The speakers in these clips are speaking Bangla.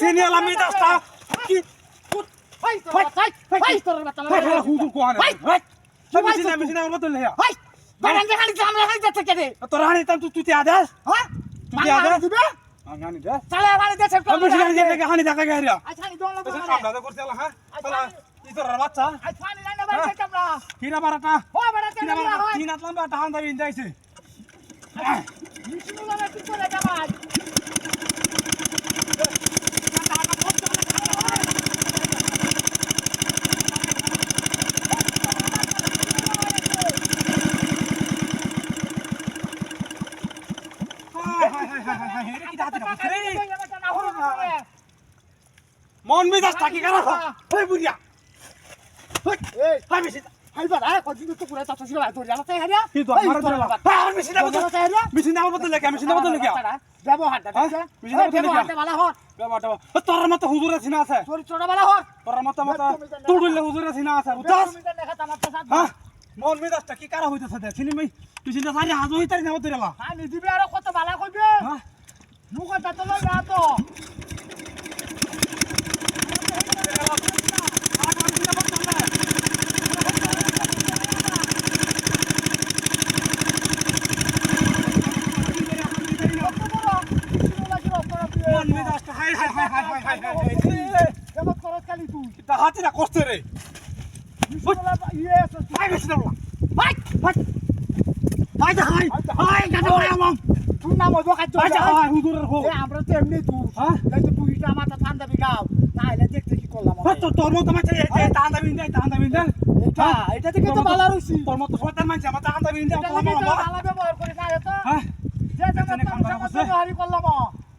চিনি এলাম মেজাজটা কি? তোর বাচ্চা হাই হাই তোর বাচ্চা হাই হাই হুদু কোহানে? হাই তুই তুমি চিনি ভাই চিনি আমার মতো লেয়া হাই বারান দেখালি সামনে হাই যাচ্ছে কে? তোর হানি তাম তুই তুই আদাস হ্যাঁ? তুই তুই আদে? আদে দিবে? আমি হানি দে চালে বাড়ি দেছে আমি চিনি যে দেখে হানি দেখা গেরিয়া আচ্ছা নি দোলা বেশি দোলা কামলা করতে হ্যাঁ? চলা ই তোর বাচ্চা? আচ্ছা পানি লাইন বাড়ি দেছে আমরা। কিনা বারাটা? ও বড় কিনা বারাটা? হয় হাত লম্বা টাহান দাবি যাইছে মিশু না কি করে যাবাই হাই হাই হাই হাই হাই রে কি দাঁতে না রে মন মেজাজটা কি করা হই বুড়িয়া হই হাই বেশি হাই তোর তোর তোর হুজুর আছে না আছে চরিত্রটা ভালো হর তোর মতো মতো তুড়ুলে আছে মন মেজাজটা কি কারা হইতেছে দেখ চিনি মই তুই চিন্তা সারি হাজ হইতারি না মতো রেলা হ্যাঁ নি দিবে আর কত ভালো কইবে হ্যাঁ মুখটা তো লই না তো মন হাতে না কষ্ট রে তোর মতো তান্দা বিন্দা এটা থেকে তো ভালো রইছি। তোর মতো শয়তান মাছ আমার তোর থেকে তো মামা ভালো ব্যবহার করি না এত হ্যাঁ? যে এখানে কাম করা করছে? ব্যবহার করলাম।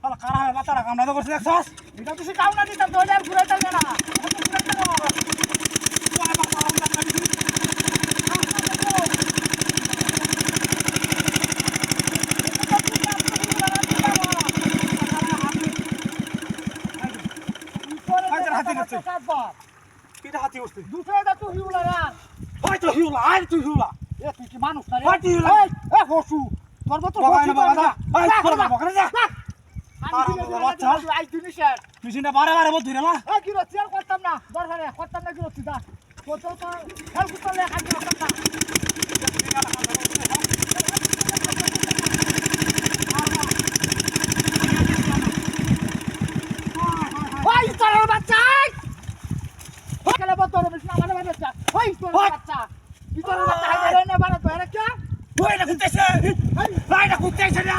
হলো কারা হয় বাতারা কামড়া করছে দেখছস? এটা তো সে কাউ না দিতাম তো এটা ঘুরে চলবে কিটা হাতি উঠছে দুটো এটা তুই হিউলা না। হয় তো হিউলা আয় তুই হিউলা। এ তুই কি মানুষ না রে? হয় তুই হিউলা। এ হসু তোর মতো হসু বাবা না আয় তোর বাবা করে যা বারে বারে বল ধরে না কি রচ্ছি আর করতাম না দরকারে করতাম না কি রচ্ছি দা তো তো তো খেল কুত্তা করতাম না। ওই তোর বাচ্চা। তুই তোর বাচ্চা হাই ধরে না বাড়া তোরা কে? ওই না কুত্তা সে ভাই না কুত্তা সে না